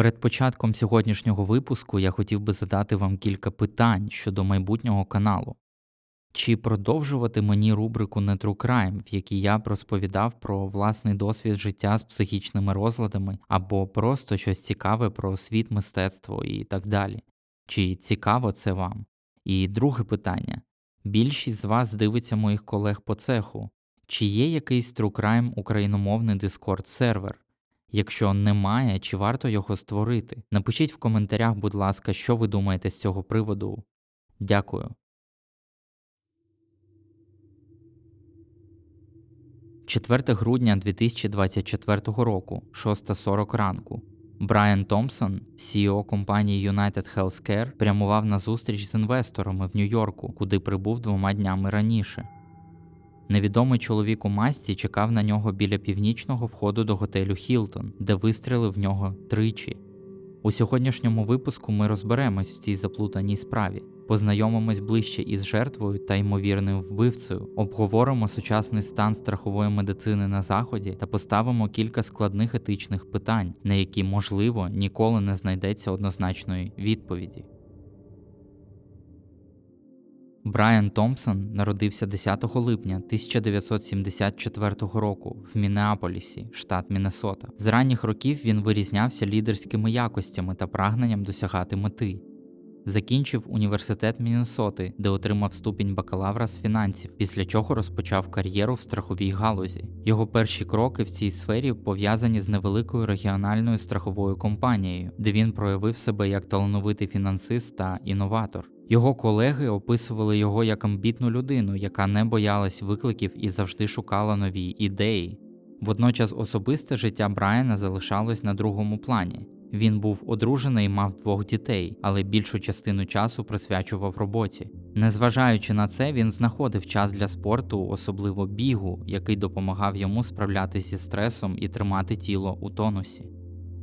Перед початком сьогоднішнього випуску я хотів би задати вам кілька питань щодо майбутнього каналу. Чи продовжувати мені рубрику «Не True Crime», в якій я б розповідав про власний досвід життя з психічними розладами, або просто щось цікаве про світ мистецтво і так далі? Чи цікаво це вам? І друге питання: більшість з вас дивиться моїх колег по цеху. Чи є якийсь True Crime україномовний Discord сервер? Якщо немає, чи варто його створити? Напишіть в коментарях, будь ласка, що ви думаєте з цього приводу. Дякую. 4 грудня 2024 року, 6.40 ранку. Брайан Томпсон, CEO компанії United Healthcare, прямував на зустріч з інвесторами в Нью-Йорку, куди прибув двома днями раніше. Невідомий чоловік у масці чекав на нього біля північного входу до готелю Хілтон, де вистрілив в нього тричі. У сьогоднішньому випуску ми розберемось в цій заплутаній справі, познайомимось ближче із жертвою та ймовірним вбивцею, обговоримо сучасний стан страхової медицини на заході та поставимо кілька складних етичних питань, на які, можливо, ніколи не знайдеться однозначної відповіді. Брайан Томпсон народився 10 липня 1974 року в Міннеаполісі, штат Міннесота. З ранніх років він вирізнявся лідерськими якостями та прагненням досягати мети. Закінчив університет Міннесоти, де отримав ступінь бакалавра з фінансів, після чого розпочав кар'єру в страховій галузі. Його перші кроки в цій сфері пов'язані з невеликою регіональною страховою компанією, де він проявив себе як талановитий фінансист та інноватор. Його колеги описували його як амбітну людину, яка не боялась викликів і завжди шукала нові ідеї. Водночас особисте життя Брайана залишалось на другому плані. Він був одружений і мав двох дітей, але більшу частину часу присвячував роботі. Незважаючи на це, він знаходив час для спорту, особливо бігу, який допомагав йому справлятися зі стресом і тримати тіло у тонусі.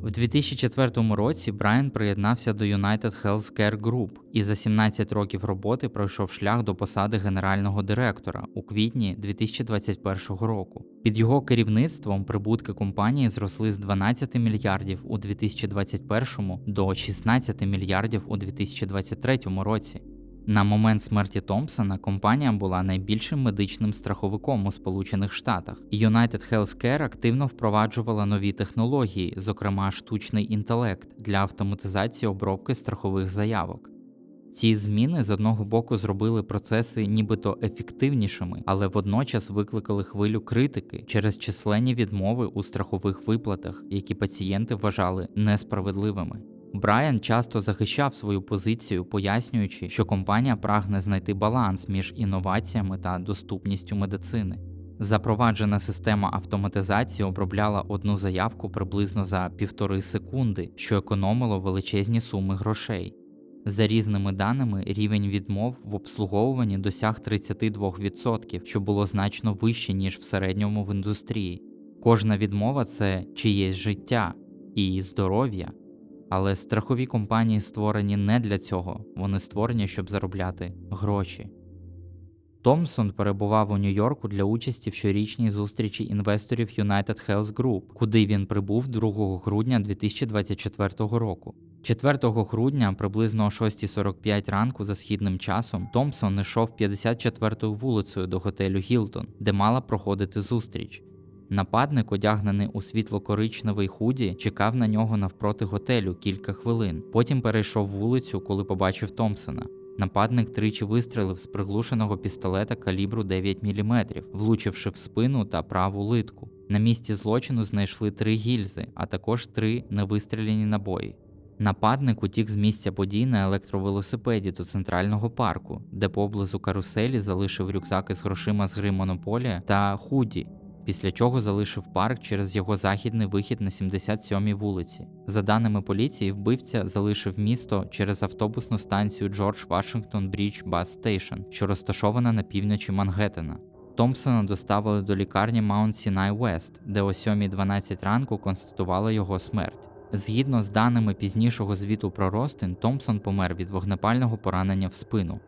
В 2004 році Брайан приєднався до United Healthcare Group і за 17 років роботи пройшов шлях до посади генерального директора у квітні 2021 року. Під його керівництвом прибутки компанії зросли з 12 мільярдів у 2021 до 16 мільярдів у 2023 році. На момент смерті Томпсона компанія була найбільшим медичним страховиком у Сполучених Штатах. United Healthcare активно впроваджувала нові технології, зокрема штучний інтелект, для автоматизації обробки страхових заявок. Ці зміни з одного боку зробили процеси нібито ефективнішими, але водночас викликали хвилю критики через численні відмови у страхових виплатах, які пацієнти вважали несправедливими. Брайан часто захищав свою позицію, пояснюючи, що компанія прагне знайти баланс між інноваціями та доступністю медицини. Запроваджена система автоматизації обробляла одну заявку приблизно за півтори секунди, що економило величезні суми грошей. За різними даними, рівень відмов в обслуговуванні досяг 32%, що було значно вище, ніж в середньому в індустрії. Кожна відмова це чиєсь життя і здоров'я. Але страхові компанії створені не для цього, вони створені, щоб заробляти гроші. Томсон перебував у Нью-Йорку для участі в щорічній зустрічі інвесторів United Health Group, куди він прибув 2 грудня 2024 року. 4 грудня, приблизно о 6.45 ранку за східним часом, Томпсон йшов 54-ю вулицею до готелю Гілтон, де мала проходити зустріч. Нападник, одягнений у світло-коричневий худі, чекав на нього навпроти готелю кілька хвилин. Потім перейшов вулицю, коли побачив Томпсона. Нападник тричі вистрелив з приглушеного пістолета калібру 9 мм, влучивши в спину та праву литку. На місці злочину знайшли три гільзи, а також три невистріляні набої. Нападник утік з місця подій на електровелосипеді до центрального парку, де поблизу каруселі залишив рюкзаки з грошима з гри Монополія та худі, після чого залишив парк через його західний вихід на 77-й вулиці. За даними поліції, вбивця залишив місто через автобусну станцію Джордж Вашингтон Брідж Бас Стейшн, що розташована на півночі Мангеттена. Томпсона доставили до лікарні Маунт Сінай Вест, де о 7.12 ранку констатували його смерть. Згідно з даними пізнішого звіту про Ростин, Томпсон помер від вогнепального поранення в спину.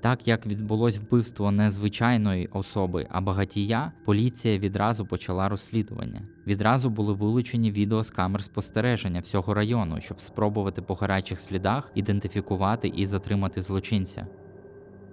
Так як відбулось вбивство не звичайної особи, а багатія, поліція відразу почала розслідування. Відразу були вилучені відео з камер спостереження всього району, щоб спробувати по гарячих слідах ідентифікувати і затримати злочинця.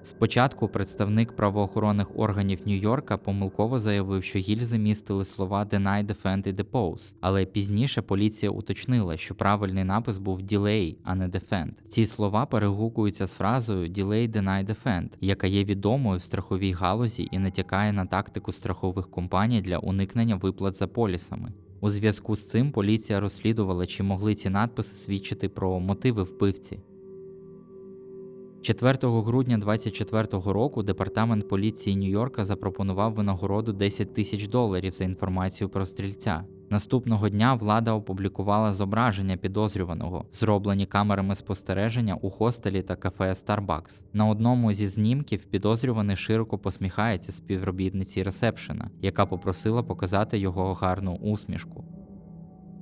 Спочатку представник правоохоронних органів Нью-Йорка помилково заявив, що гільзи містили слова «Deny, Defend» і «Depose», але пізніше поліція уточнила, що правильний напис був «Delay», а не «Defend». Ці слова перегукуються з фразою «Delay, Deny, Defend», яка є відомою в страховій галузі і натякає на тактику страхових компаній для уникнення виплат за полісами. У зв'язку з цим поліція розслідувала, чи могли ці надписи свідчити про мотиви вбивці. 4 грудня 2024 року департамент поліції Нью-Йорка запропонував винагороду 10 тисяч доларів за інформацію про стрільця. Наступного дня влада опублікувала зображення підозрюваного, зроблені камерами спостереження у хостелі та кафе Starbucks. На одному зі знімків підозрюваний широко посміхається співробітниці ресепшена, яка попросила показати його гарну усмішку.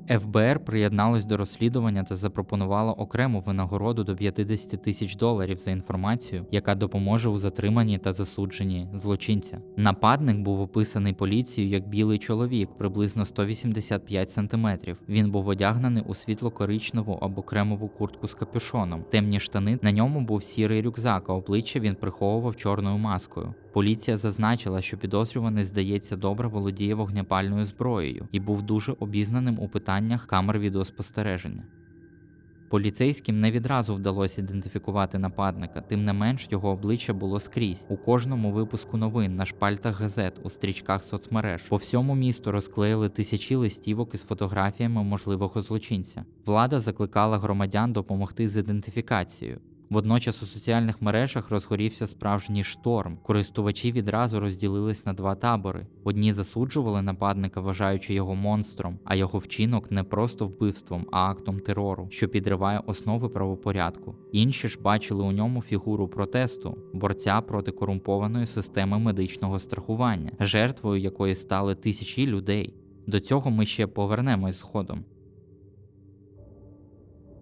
ФБР приєдналось до розслідування та запропонувало окрему винагороду до 50 тисяч доларів за інформацію, яка допоможе у затриманні та засудженні злочинця. Нападник був описаний поліцією як білий чоловік, приблизно 185 см. Він був одягнений у світло-коричневу або кремову куртку з капюшоном, темні штани. На ньому був сірий рюкзак, а обличчя він приховував чорною маскою. Поліція зазначила, що підозрюваний, здається, добре володіє вогнепальною зброєю і був дуже обізнаним у питаннях камер відеоспостереження. Поліцейським не відразу вдалося ідентифікувати нападника, тим не менш його обличчя було скрізь у кожному випуску новин, на шпальтах газет, у стрічках соцмереж. По всьому місту розклеїли тисячі листівок із фотографіями можливого злочинця. Влада закликала громадян допомогти з ідентифікацією. Водночас у соціальних мережах розгорівся справжній шторм. Користувачі відразу розділились на два табори. Одні засуджували нападника, вважаючи його монстром, а його вчинок не просто вбивством, а актом терору, що підриває основи правопорядку. Інші ж бачили у ньому фігуру протесту, борця проти корумпованої системи медичного страхування, жертвою якої стали тисячі людей. До цього ми ще повернемось згодом.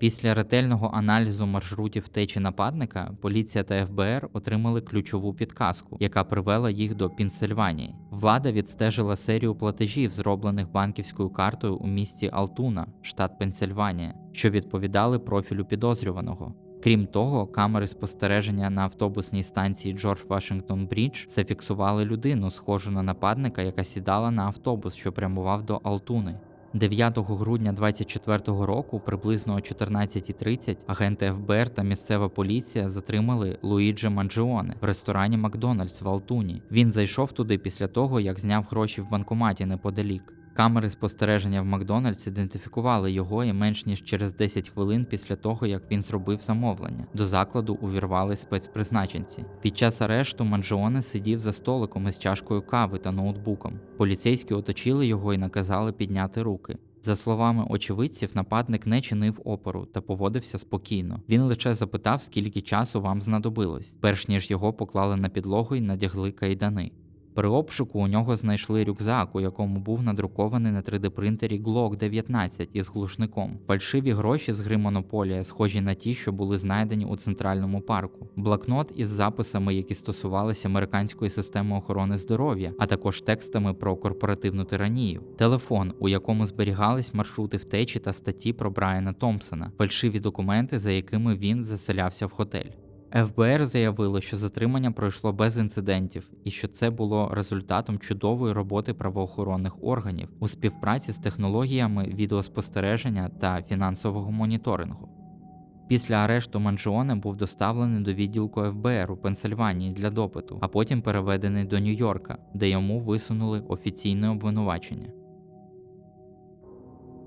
Після ретельного аналізу маршрутів втечі нападника поліція та ФБР отримали ключову підказку, яка привела їх до Пінсильванії. Влада відстежила серію платежів, зроблених банківською картою у місті Алтуна, штат Пенсильванія, що відповідали профілю підозрюваного. Крім того, камери спостереження на автобусній станції Джордж Вашингтон Брідж зафіксували людину, схожу на нападника, яка сідала на автобус, що прямував до Алтуни. 9 грудня 2024 року, приблизно о 14.30, агенти ФБР та місцева поліція затримали Луїджі Манджіоне в ресторані Макдональдс в Алтуні. Він зайшов туди після того, як зняв гроші в банкоматі неподалік. Камери спостереження в Макдональдс ідентифікували його і менш ніж через 10 хвилин після того, як він зробив замовлення. До закладу увірвали спецпризначенці. Під час арешту Манджіоне сидів за столиком із чашкою кави та ноутбуком. Поліцейські оточили його і наказали підняти руки. За словами очевидців, нападник не чинив опору та поводився спокійно. Він лише запитав, скільки часу вам знадобилось, перш ніж його поклали на підлогу і надягли кайдани. При обшуку у нього знайшли рюкзак, у якому був надрукований на 3D-принтері Glock 19 із глушником, фальшиві гроші з гри Монополія, схожі на ті, що були знайдені у центральному парку, блокнот із записами, які стосувалися американської системи охорони здоров'я, а також текстами про корпоративну тиранію, телефон, у якому зберігались маршрути втечі та статті про Брайана Томпсона, фальшиві документи, за якими він заселявся в готель. ФБР заявило, що затримання пройшло без інцидентів і що це було результатом чудової роботи правоохоронних органів у співпраці з технологіями відеоспостереження та фінансового моніторингу. Після арешту Манджіоне був доставлений до відділку ФБР у Пенсильванії для допиту, а потім переведений до Нью-Йорка, де йому висунули офіційне обвинувачення.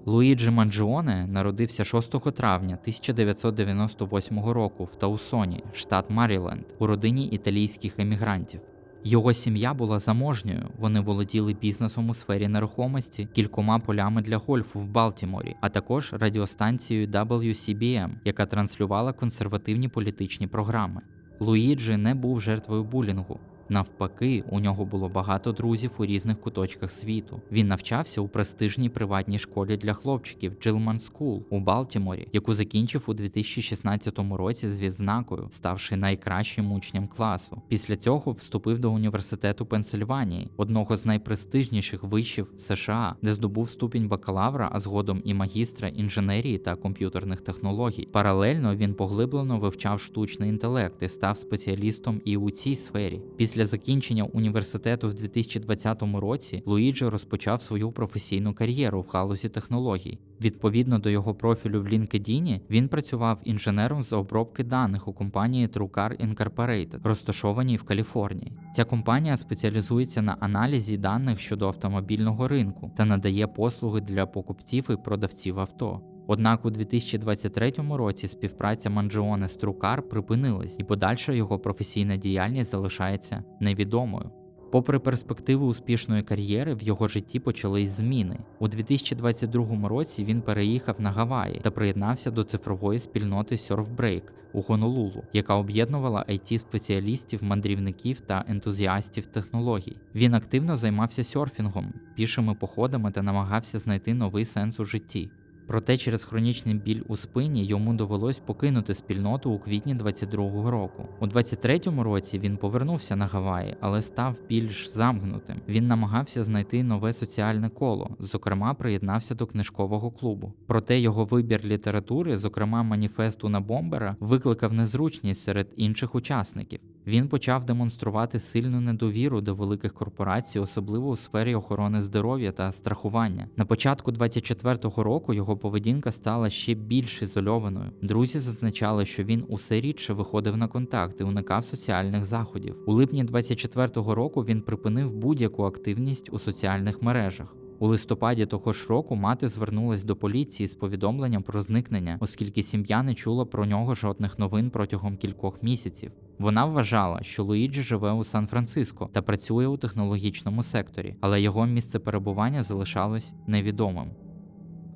Луїджі Манджіоне народився 6 травня 1998 року в Таусоні, штат Маріленд, у родині італійських емігрантів. Його сім'я була заможньою, вони володіли бізнесом у сфері нерухомості, кількома полями для гольфу в Балтіморі, а також радіостанцією WCBM, яка транслювала консервативні політичні програми. Луїджі не був жертвою булінгу. Навпаки, у нього було багато друзів у різних куточках світу. Він навчався у престижній приватній школі для хлопчиків Dжилман School у Балтіморі, яку закінчив у 2016 році з відзнакою, ставши найкращим учнем класу. Після цього вступив до університету Пенсильванії, одного з найпрестижніших вишів США, де здобув ступінь бакалавра, а згодом і магістра інженерії та комп'ютерних технологій. Паралельно він поглиблено вивчав штучний інтелект і став спеціалістом і у цій сфері. Після закінчення університету в 2020 році Луїджо розпочав свою професійну кар'єру в галузі технологій. Відповідно до його профілю в LinkedIn, він працював інженером з обробки даних у компанії TrueCar Incorporated, розташованій в Каліфорнії. Ця компанія спеціалізується на аналізі даних щодо автомобільного ринку та надає послуги для покупців і продавців авто. Однак у 2023 році співпраця Манджіоне з TrueCar припинилась, і подальша його професійна діяльність залишається невідомою. Попри перспективи успішної кар'єри, в його житті почались зміни. У 2022 році він переїхав на Гаваї та приєднався до цифрової спільноти Surfbreak у Гонолулу, яка об'єднувала it спеціалістів, мандрівників та ентузіастів технологій. Він активно займався серфінгом, пішими походами та намагався знайти новий сенс у житті. Проте через хронічний біль у спині йому довелось покинути спільноту у квітні 22-го року. У 23-му році він повернувся на Гаваї, але став більш замкнутим. Він намагався знайти нове соціальне коло, зокрема, приєднався до книжкового клубу. Проте його вибір літератури, зокрема маніфесту на бомбера, викликав незручність серед інших учасників. Він почав демонструвати сильну недовіру до великих корпорацій, особливо у сфері охорони здоров'я та страхування. На початку 24-го року його поведінка стала ще більш ізольованою. Друзі зазначали, що він усе рідше виходив на контакт і уникав соціальних заходів. У липні 24-го року він припинив будь-яку активність у соціальних мережах. У листопаді того ж року мати звернулась до поліції з повідомленням про зникнення, оскільки сім'я не чула про нього жодних новин протягом кількох місяців. Вона вважала, що Луїджі живе у Сан-Франциско та працює у технологічному секторі, але його місце перебування залишалось невідомим.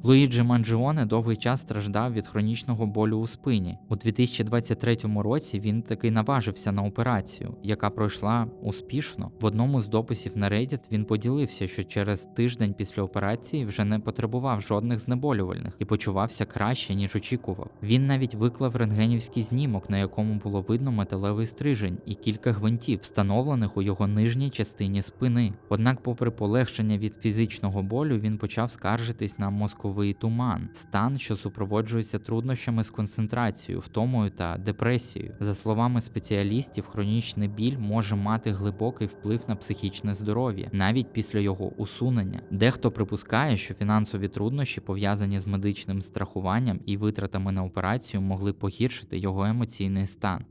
Луїджі Манджіоне довгий час страждав від хронічного болю у спині. У 2023 році він таки наважився на операцію, яка пройшла успішно. В одному з дописів на Reddit він поділився, що через тиждень після операції вже не потребував жодних знеболювальних і почувався краще, ніж очікував. Він навіть виклав рентгенівський знімок, на якому було видно металевий стрижень і кілька гвинтів, встановлених у його нижній частині спини. Однак, попри полегшення від фізичного болю, він почав скаржитись на мозку мозковий туман, стан, що супроводжується труднощами з концентрацією, втомою та депресією. За словами спеціалістів, хронічний біль може мати глибокий вплив на психічне здоров'я, навіть після його усунення. Дехто припускає, що фінансові труднощі, пов'язані з медичним страхуванням і витратами на операцію, могли погіршити його емоційний стан.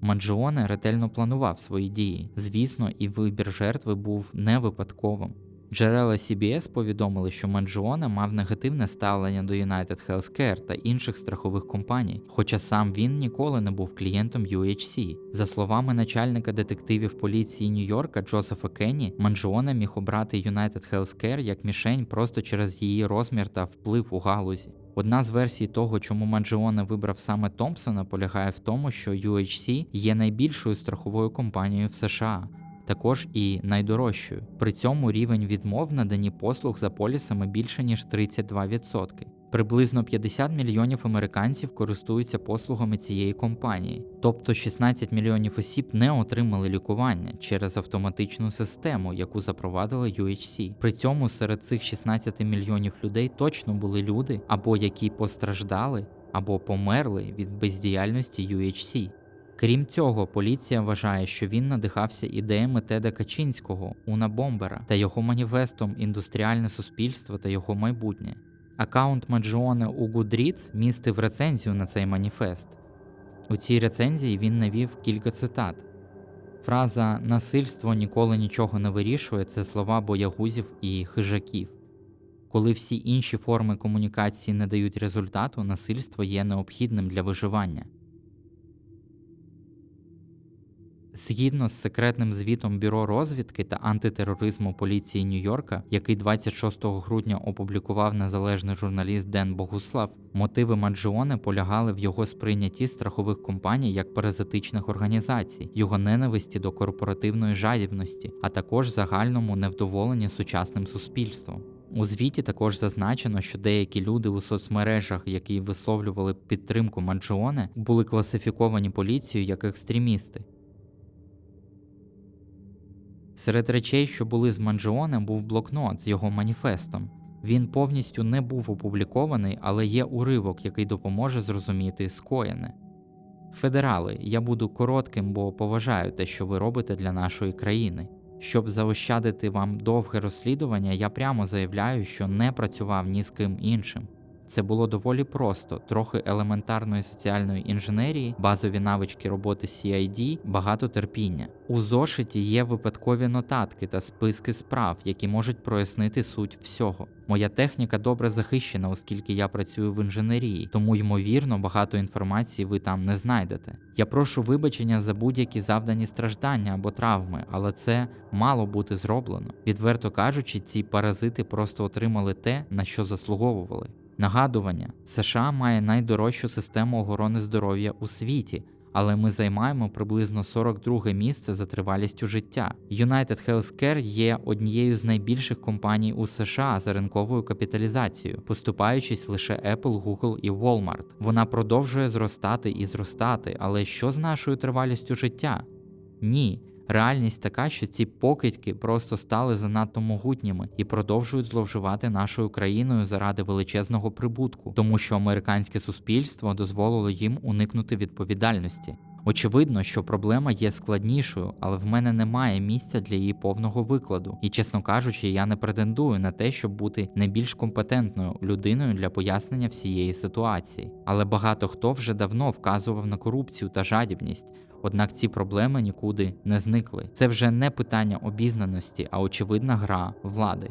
Маджіоне ретельно планував свої дії. Звісно, і вибір жертви був не випадковим. Джерела CBS повідомили, що Манджуона мав негативне ставлення до United Healthcare та інших страхових компаній, хоча сам він ніколи не був клієнтом UHC. За словами начальника детективів поліції Нью-Йорка Джозефа Кенні, Манджуона міг обрати United Healthcare як мішень просто через її розмір та вплив у галузі. Одна з версій того, чому Манджіоне вибрав саме Томпсона, полягає в тому, що UHC є найбільшою страховою компанією в США також і найдорожчою. При цьому рівень відмов надані послуг за полісами більше ніж 32%. Приблизно 50 мільйонів американців користуються послугами цієї компанії, тобто 16 мільйонів осіб не отримали лікування через автоматичну систему, яку запровадила UHC. При цьому серед цих 16 мільйонів людей точно були люди, або які постраждали, або померли від бездіяльності UHC. Крім цього, поліція вважає, що він надихався ідеями Теда Качинського, Уна Бомбера та його маніфестом Індустріальне суспільство та його майбутнє. Аккаунт Маджіоне у Goodreads містив рецензію на цей маніфест. У цій рецензії він навів кілька цитат. Фраза насильство ніколи нічого не вирішує це слова боягузів і хижаків. Коли всі інші форми комунікації не дають результату, насильство є необхідним для виживання. Згідно з секретним звітом Бюро розвідки та антитероризму поліції Нью-Йорка, який 26 грудня опублікував незалежний журналіст Ден Богуслав, мотиви Манджіоне полягали в його сприйнятті страхових компаній як паразитичних організацій, його ненависті до корпоративної жадібності, а також загальному невдоволенні сучасним суспільством. У звіті також зазначено, що деякі люди у соцмережах, які висловлювали підтримку Манджіоне, були класифіковані поліцією як екстремісти. Серед речей, що були з Манджіоне, був блокнот з його маніфестом. Він повністю не був опублікований, але є уривок, який допоможе зрозуміти скоєне. Федерали, я буду коротким, бо поважаю те, що ви робите для нашої країни. Щоб заощадити вам довге розслідування, я прямо заявляю, що не працював ні з ким іншим. Це було доволі просто, трохи елементарної соціальної інженерії, базові навички роботи CID, багато терпіння. У зошиті є випадкові нотатки та списки справ, які можуть прояснити суть всього. Моя техніка добре захищена, оскільки я працюю в інженерії, тому ймовірно багато інформації ви там не знайдете. Я прошу вибачення за будь-які завдані страждання або травми, але це мало бути зроблено. Відверто кажучи, ці паразити просто отримали те, на що заслуговували. Нагадування: США має найдорожчу систему охорони здоров'я у світі, але ми займаємо приблизно 42 місце за тривалістю життя. United Healthcare є однією з найбільших компаній у США за ринковою капіталізацією, поступаючись лише Apple, Google і Walmart. Вона продовжує зростати і зростати, але що з нашою тривалістю життя? Ні. Реальність така, що ці покидьки просто стали занадто могутніми і продовжують зловживати нашою країною заради величезного прибутку, тому що американське суспільство дозволило їм уникнути відповідальності. Очевидно, що проблема є складнішою, але в мене немає місця для її повного викладу. І, чесно кажучи, я не претендую на те, щоб бути найбільш компетентною людиною для пояснення всієї ситуації. Але багато хто вже давно вказував на корупцію та жадібність. Однак ці проблеми нікуди не зникли. Це вже не питання обізнаності, а очевидна гра влади.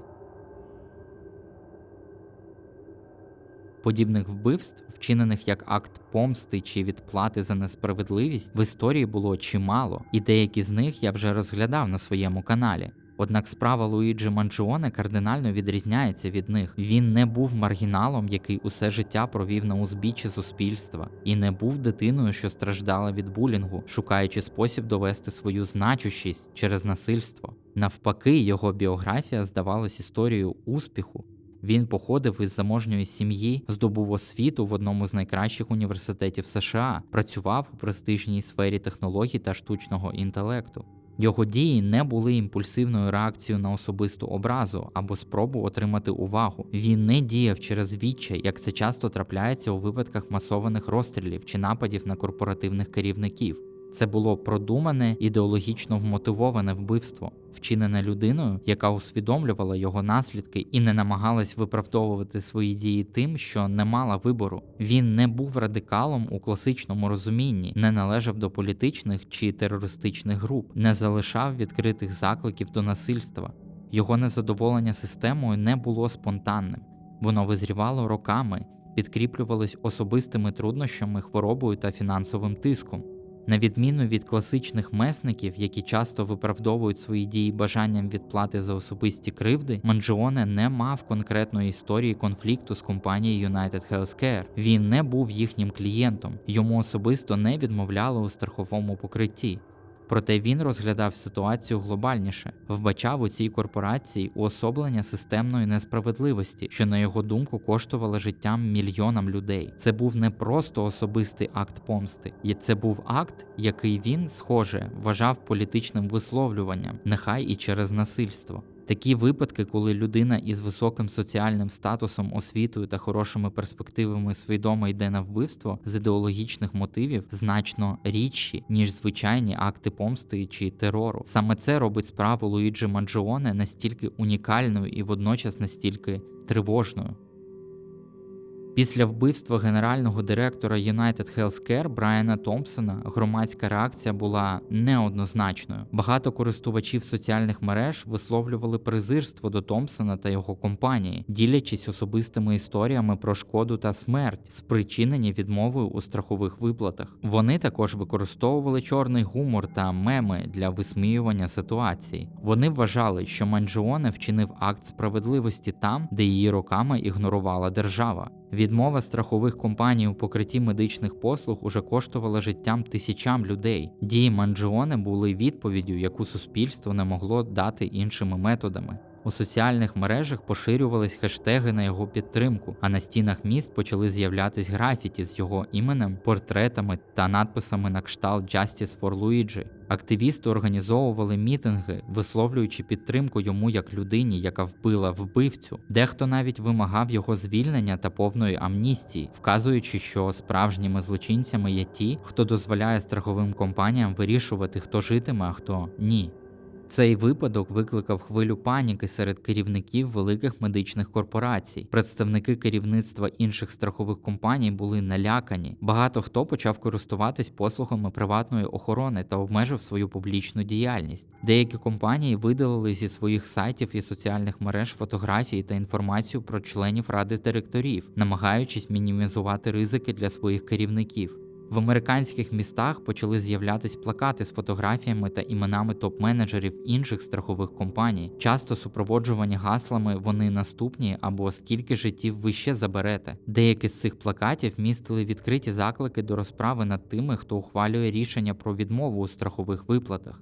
Подібних вбивств, вчинених як акт помсти чи відплати за несправедливість, в історії було чимало, і деякі з них я вже розглядав на своєму каналі. Однак справа Луїджі Манджіоне кардинально відрізняється від них. Він не був маргіналом, який усе життя провів на узбіччі суспільства, і не був дитиною, що страждала від булінгу, шукаючи спосіб довести свою значущість через насильство. Навпаки, його біографія здавалась історією успіху. Він походив із заможньої сім'ї, здобув освіту в одному з найкращих університетів США, працював у престижній сфері технологій та штучного інтелекту. Його дії не були імпульсивною реакцією на особисту образу або спробу отримати увагу. Він не діяв через відчай, як це часто трапляється у випадках масованих розстрілів чи нападів на корпоративних керівників. Це було продумане ідеологічно вмотивоване вбивство, вчинене людиною, яка усвідомлювала його наслідки і не намагалась виправдовувати свої дії тим, що не мала вибору. Він не був радикалом у класичному розумінні, не належав до політичних чи терористичних груп, не залишав відкритих закликів до насильства. Його незадоволення системою не було спонтанним, воно визрівало роками, підкріплювалось особистими труднощами, хворобою та фінансовим тиском. На відміну від класичних месників, які часто виправдовують свої дії бажанням відплати за особисті кривди, Манджіоне не мав конкретної історії конфлікту з компанією United Healthcare. Він не був їхнім клієнтом, йому особисто не відмовляли у страховому покритті. Проте він розглядав ситуацію глобальніше, вбачав у цій корпорації уособлення системної несправедливості, що на його думку коштувало життям мільйонам людей. Це був не просто особистий акт помсти, і це був акт, який він, схоже, вважав політичним висловлюванням, нехай і через насильство. Такі випадки, коли людина із високим соціальним статусом, освітою та хорошими перспективами свідомо йде на вбивство з ідеологічних мотивів, значно рідші, ніж звичайні акти помсти чи терору. Саме це робить справу Луїджі Манджіоне настільки унікальною і водночас настільки тривожною. Після вбивства генерального директора United Healthcare Брайана Томпсона громадська реакція була неоднозначною. Багато користувачів соціальних мереж висловлювали презирство до Томпсона та його компанії, ділячись особистими історіями про шкоду та смерть, спричинені відмовою у страхових виплатах. Вони також використовували чорний гумор та меми для висміювання ситуації. Вони вважали, що Манджіоне вчинив акт справедливості там, де її роками ігнорувала держава. Відмова страхових компаній у покритті медичних послуг уже коштувала життям тисячам людей. Дії Манджіоне були відповіддю, яку суспільство не могло дати іншими методами. У соціальних мережах поширювались хештеги на його підтримку, а на стінах міст почали з'являтись графіті з його іменем, портретами та надписами на кшталт Justice for Luigi. Активісти організовували мітинги, висловлюючи підтримку йому як людині, яка вбила вбивцю. Дехто навіть вимагав його звільнення та повної амністії, вказуючи, що справжніми злочинцями є ті, хто дозволяє страховим компаніям вирішувати, хто житиме, а хто ні. Цей випадок викликав хвилю паніки серед керівників великих медичних корпорацій. Представники керівництва інших страхових компаній були налякані. Багато хто почав користуватись послугами приватної охорони та обмежив свою публічну діяльність. Деякі компанії видалили зі своїх сайтів і соціальних мереж фотографії та інформацію про членів ради директорів, намагаючись мінімізувати ризики для своїх керівників. В американських містах почали з'являтись плакати з фотографіями та іменами топ-менеджерів інших страхових компаній, часто супроводжувані гаслами Вони наступні або скільки життів ви ще заберете. Деякі з цих плакатів містили відкриті заклики до розправи над тими, хто ухвалює рішення про відмову у страхових виплатах.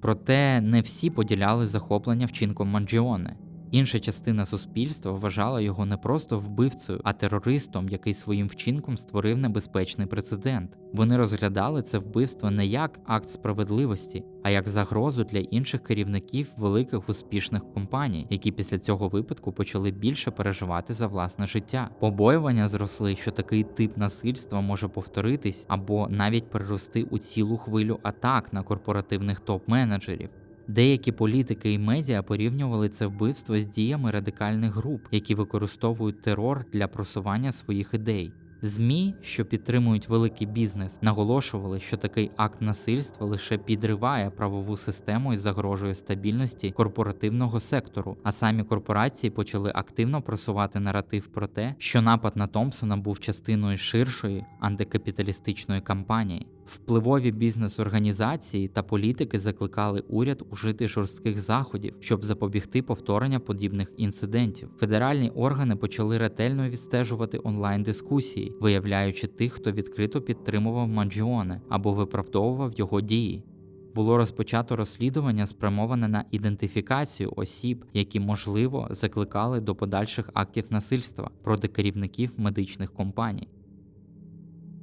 Проте не всі поділяли захоплення вчинком Манджіоне. Інша частина суспільства вважала його не просто вбивцею, а терористом, який своїм вчинком створив небезпечний прецедент. Вони розглядали це вбивство не як акт справедливості, а як загрозу для інших керівників великих успішних компаній, які після цього випадку почали більше переживати за власне життя. Побоювання зросли, що такий тип насильства може повторитись або навіть перерости у цілу хвилю атак на корпоративних топ-менеджерів. Деякі політики і медіа порівнювали це вбивство з діями радикальних груп, які використовують терор для просування своїх ідей. ЗМІ, що підтримують великий бізнес, наголошували, що такий акт насильства лише підриває правову систему і загрожує стабільності корпоративного сектору. А самі корпорації почали активно просувати наратив про те, що напад на Томпсона був частиною ширшої антикапіталістичної кампанії. Впливові бізнес-організації та політики закликали уряд ужити жорстких заходів, щоб запобігти повторення подібних інцидентів. Федеральні органи почали ретельно відстежувати онлайн-дискусії, виявляючи тих, хто відкрито підтримував Манджіоне або виправдовував його дії. Було розпочато розслідування, спрямоване на ідентифікацію осіб, які можливо закликали до подальших актів насильства проти керівників медичних компаній.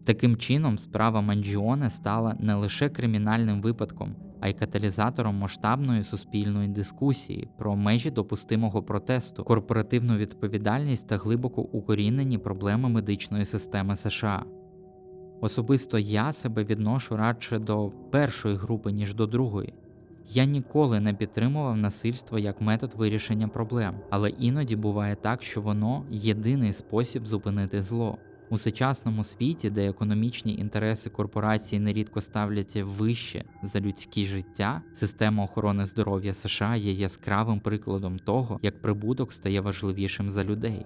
Таким чином, справа Манджіоне стала не лише кримінальним випадком, а й каталізатором масштабної суспільної дискусії про межі допустимого протесту, корпоративну відповідальність та глибоко укорінені проблеми медичної системи США. Особисто я себе відношу радше до першої групи, ніж до другої. Я ніколи не підтримував насильство як метод вирішення проблем, але іноді буває так, що воно єдиний спосіб зупинити зло. У сучасному світі, де економічні інтереси корпорації нерідко ставляться вище за людські життя, система охорони здоров'я США є яскравим прикладом того, як прибуток стає важливішим за людей.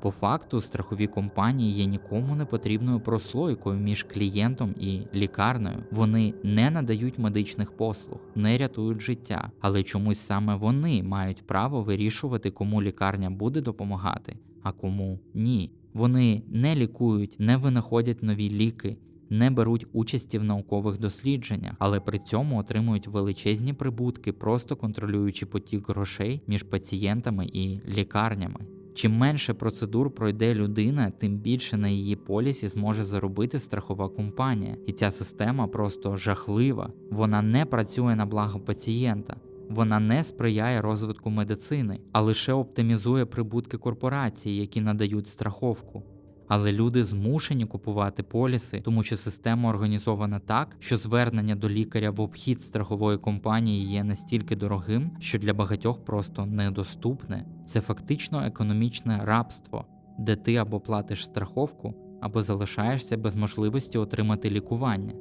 По факту, страхові компанії є нікому не потрібною прослойкою між клієнтом і лікарнею. Вони не надають медичних послуг, не рятують життя, але чомусь саме вони мають право вирішувати, кому лікарня буде допомагати, а кому ні. Вони не лікують, не винаходять нові ліки, не беруть участі в наукових дослідженнях, але при цьому отримують величезні прибутки, просто контролюючи потік грошей між пацієнтами і лікарнями. Чим менше процедур пройде людина, тим більше на її полісі зможе заробити страхова компанія. І ця система просто жахлива. Вона не працює на благо пацієнта. Вона не сприяє розвитку медицини, а лише оптимізує прибутки корпорацій, які надають страховку. Але люди змушені купувати поліси, тому що система організована так, що звернення до лікаря в обхід страхової компанії є настільки дорогим, що для багатьох просто недоступне. Це фактично економічне рабство. де ти або платиш страховку, або залишаєшся без можливості отримати лікування.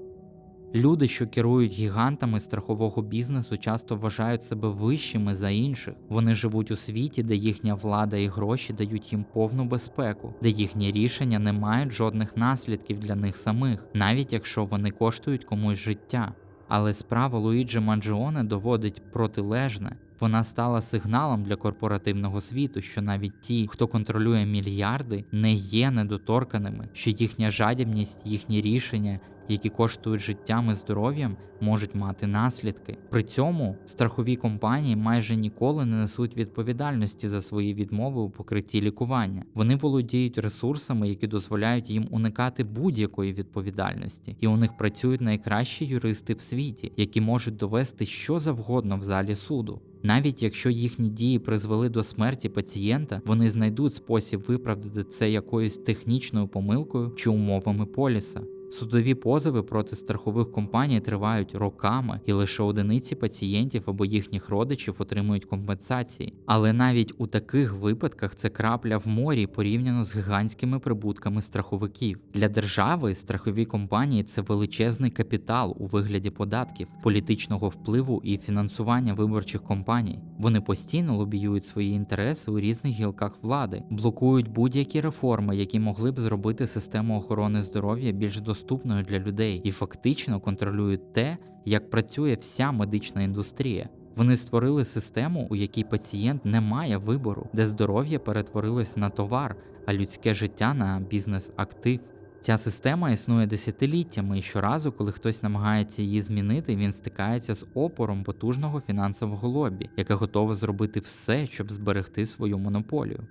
Люди, що керують гігантами страхового бізнесу, часто вважають себе вищими за інших. Вони живуть у світі, де їхня влада і гроші дають їм повну безпеку, де їхні рішення не мають жодних наслідків для них самих, навіть якщо вони коштують комусь життя. Але справа Луїджі Манджіоне доводить протилежне. Вона стала сигналом для корпоративного світу, що навіть ті, хто контролює мільярди, не є недоторканими, що їхня жадібність, їхні рішення, які коштують життям і здоров'ям, можуть мати наслідки. При цьому страхові компанії майже ніколи не несуть відповідальності за свої відмови у покритті лікування. Вони володіють ресурсами, які дозволяють їм уникати будь-якої відповідальності, і у них працюють найкращі юристи в світі, які можуть довести що завгодно в залі суду. Навіть якщо їхні дії призвели до смерті пацієнта, вони знайдуть спосіб виправдати це якоюсь технічною помилкою чи умовами поліса. Судові позови проти страхових компаній тривають роками, і лише одиниці пацієнтів або їхніх родичів отримують компенсації. Але навіть у таких випадках це крапля в морі порівняно з гігантськими прибутками страховиків. Для держави страхові компанії це величезний капітал у вигляді податків, політичного впливу і фінансування виборчих компаній. Вони постійно лобіюють свої інтереси у різних гілках влади, блокують будь-які реформи, які могли б зробити систему охорони здоров'я більш доступною для людей, і фактично контролюють те, як працює вся медична індустрія. Вони створили систему, у якій пацієнт не має вибору, де здоров'я перетворилось на товар, а людське життя на бізнес-актив. Ця система існує десятиліттями, і щоразу, коли хтось намагається її змінити, він стикається з опором потужного фінансового лобі, яке готове зробити все, щоб зберегти свою монополію.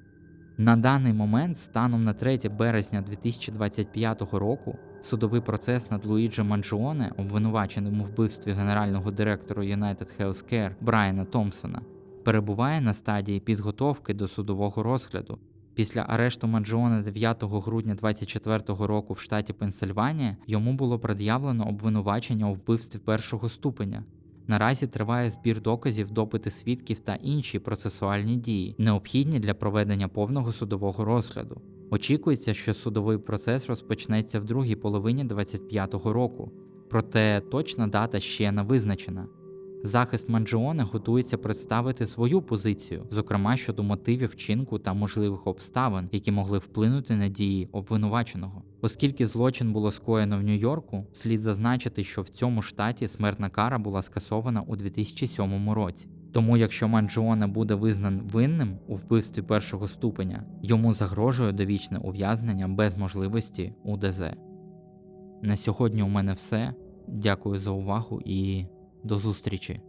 На даний момент, станом на 3 березня 2025 року, судовий процес над Луїджі Манджіоне, обвинуваченим у вбивстві генерального директора United Healthcare Брайана Томпсона, перебуває на стадії підготовки до судового розгляду. Після арешту Маджіоне 9 грудня 2024 року в штаті Пенсильванія йому було пред'явлено обвинувачення у вбивстві першого ступеня. Наразі триває збір доказів, допити свідків та інші процесуальні дії, необхідні для проведення повного судового розгляду. Очікується, що судовий процес розпочнеться в другій половині 2025 року, проте точна дата ще не визначена. Захист Манджіоне готується представити свою позицію, зокрема щодо мотивів вчинку та можливих обставин, які могли вплинути на дії обвинуваченого. Оскільки злочин було скоєно в Нью-Йорку, слід зазначити, що в цьому штаті смертна кара була скасована у 2007 році. Тому, якщо Манджіоне буде визнан винним у вбивстві першого ступеня, йому загрожує довічне ув'язнення без можливості УДЗ. На сьогодні у мене все. Дякую за увагу і до зустрічі!